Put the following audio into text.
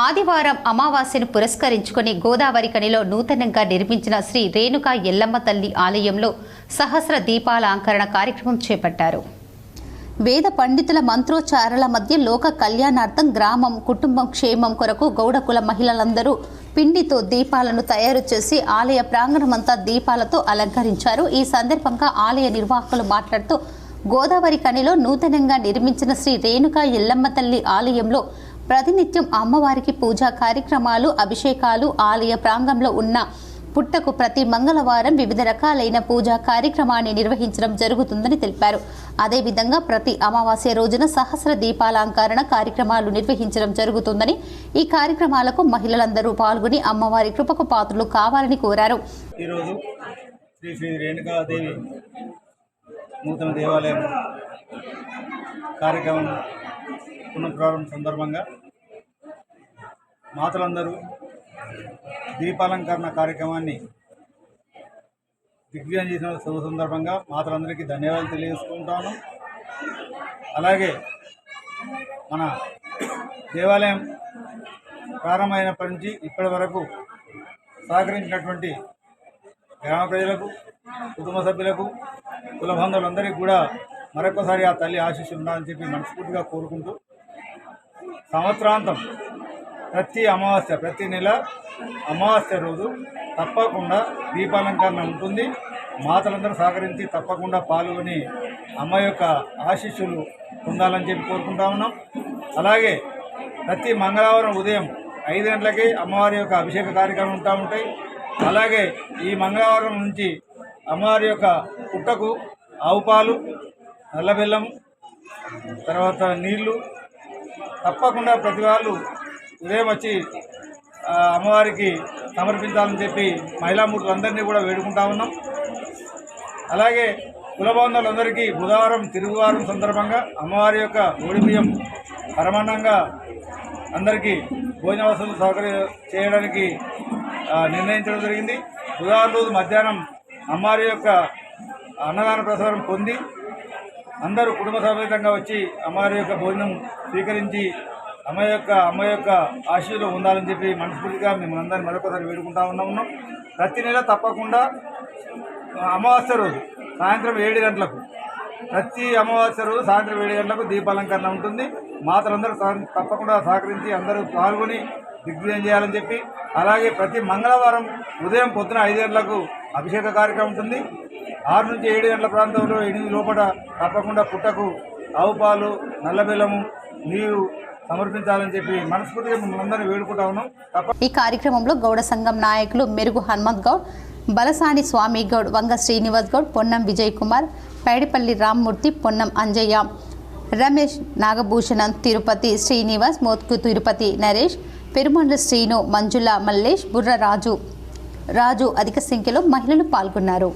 ఆదివారం అమావాస్యను పురస్కరించుకొని గోదావరి కనిలో నూతనంగా నిర్మించిన శ్రీ రేణుకా ఎల్లమ్మ తల్లి ఆలయంలో సహస్ర దీపాలంకరణ కార్యక్రమం చేపట్టారు. వేద పండితుల మంత్రోచ్చారాల మధ్య లోక కళ్యాణార్థం గ్రామం కుటుంబం క్షేమం కొరకు గౌడకుల మహిళలందరూ పిండితో దీపాలను తయారు చేసి ఆలయ ప్రాంగణమంతా దీపాలతో అలంకరించారు. ఈ సందర్భంగా ఆలయ నిర్వాహకులు మాట్లాడుతూ గోదావరి కనిలో నూతనంగా నిర్మించిన శ్రీ రేణుకా ఎల్లమ్మ తల్లి ఆలయంలో ప్రతినిత్యం అమ్మవారికి పూజా కార్యక్రమాలు అభిషేకాలు ఆలయ ప్రాంగంలో ఉన్న పుట్టకు ప్రతి మంగళవారం వివిధ రకాలైన పూజా కార్యక్రమాన్ని నిర్వహించడం జరుగుతుందని తెలిపారు. అదేవిధంగా ప్రతి అమావాస్య రోజున సహస్ర దీపాలంకరణ కార్యక్రమాలు నిర్వహించడం జరుగుతుందని ఈ కార్యక్రమాలకు మహిళలందరూ పాల్గొని అమ్మవారి కృపకు పాత్రలు కావాలని కోరారు. ఈరోజు శ్రీ శ్రీ రేణుకాదేవి నూతన దేవాలయం కార్యక్రమం పునఃప్రారంభం సందర్భంగా మాతలందరూ దీపాలంకరణ కార్యక్రమాన్ని దిగ్విజయం చేసిన శుభ సందర్భంగా మాతలందరికీ ధన్యవాదాలు తెలియజేసుకుంటాను. అలాగే మన దేవాలయం ప్రారంభమైనప్పటి నుంచి ఇప్పటి వరకు సహకరించినటువంటి గ్రామ ప్రజలకు కుటుంబ సభ్యులకు కుల బంధువులందరికీ కూడా మరొకసారి ఆ తల్లి ఆశీస్సులు ఉండాలని చెప్పి మనస్ఫూర్తిగా కోరుకుంటూ సంవత్సరాంతం ప్రతి అమావాస్య ప్రతి నెల అమావాస్య రోజు తప్పకుండా దీపాలంకరణ ఉంటుంది. మాతలందరూ సహకరించి తప్పకుండా పాల్గొని అమ్మ యొక్క ఆశీస్సులు పొందాలని చెప్పి కోరుకుంటా ఉన్నాం. అలాగే ప్రతి మంగళవారం ఉదయం ఐదు గంటలకి అమ్మవారి యొక్క అభిషేక కార్యక్రమం ఉంటా ఉంటాయి. అలాగే ఈ మంగళవారం నుంచి అమ్మవారి యొక్క పుట్టకు ఆవు పాలు తర్వాత నీళ్ళు తప్పకుండా ప్రతి వాళ్ళు ఉదయం వచ్చి అమ్మవారికి సమర్పించాలని చెప్పి మహిళామూర్తులందరినీ కూడా వేడుకుంటా ఉన్నాం. అలాగే కులబంధువులందరికీ బుధవారం తిరుగువారం సందర్భంగా అమ్మవారి యొక్క ఓడిపియం పరమాన్నంగా అందరికీ భోజన వసతులు సౌకర్యం చేయడానికి నిర్ణయించడం జరిగింది. బుధవారం రోజు మధ్యాహ్నం అమ్మవారి యొక్క అన్నదాన ప్రసారం పొంది అందరూ కుటుంబ సమేతంగా వచ్చి అమ్మవారి యొక్క భోజనం స్వీకరించి అమ్మ యొక్క అమ్మ యొక్క ఆశీర్వాదం ఉండాలని చెప్పి మనస్ఫూర్తిగా మేము అందరినీ మరొకసారి వేడుకుంటా ఉన్నాము ఉన్నాం. ప్రతి నెల తప్పకుండా అమావాస్య రోజు సాయంత్రం ఏడు గంటలకు ప్రతి అమావాస్య రోజు సాయంత్రం ఏడు గంటలకు దీపాలంకరణ ఉంటుంది. మాతలందరూ తప్పకుండా సహకరించి అందరూ పాల్గొని దిగ్విజయం చేయాలని చెప్పి అలాగే ప్రతి మంగళవారం ఉదయం పొద్దున ఐదు గంటలకు అభిషేక కార్యక్రమం ఉంటుంది. ఆరు నుంచి ఏడు గంటల ప్రాంతంలో ఎనిమిది లోపల తప్పకుండా పుట్టకు ఆవు పాలు నల్ల నీరు సమర్పించాలని చెప్పి మనస్ఫూర్తిగా మిమ్మల్ని వేడుకుంటా ఉన్నాం. ఈ కార్యక్రమంలో గౌడ సంఘం నాయకులు మెరుగు హనుమంత్ గౌడ్ బలసాని స్వామి గౌడ్ వంగ శ్రీనివాస్ గౌడ్ పొన్నం విజయ్ కుమార్ పైడిపల్లి రామ్మూర్తి పొన్నం అంజయ్య రమేష్ నాగభూషణం తిరుపతి శ్రీనివాస్ మోత్కు తిరుపతి నరేష్ పెరుమండ్ల శ్రీను మంజుల మల్లేష్ బుర్ర రాజు రాజు అధిక సంఖ్యలో మహిళలు పాల్గొన్నారు.